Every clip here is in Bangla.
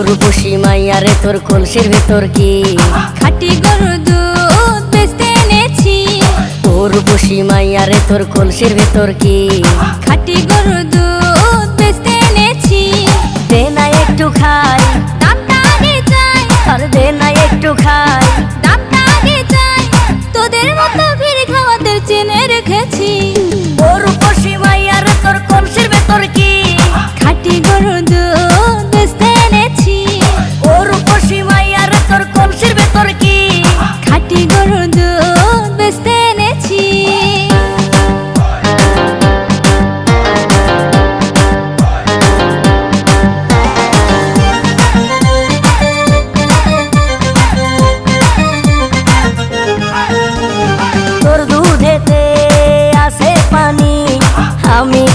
উর্বশী মাইয়া রে তোর কলসির ভেতর কি? খাটি গরু দুধ বেচতে এনেছি। উর্বশী মাইয়া রে তোর কলসির ভেতর কি? খাটি গরু দুধ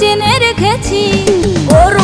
চিনে রেখেছি। ওর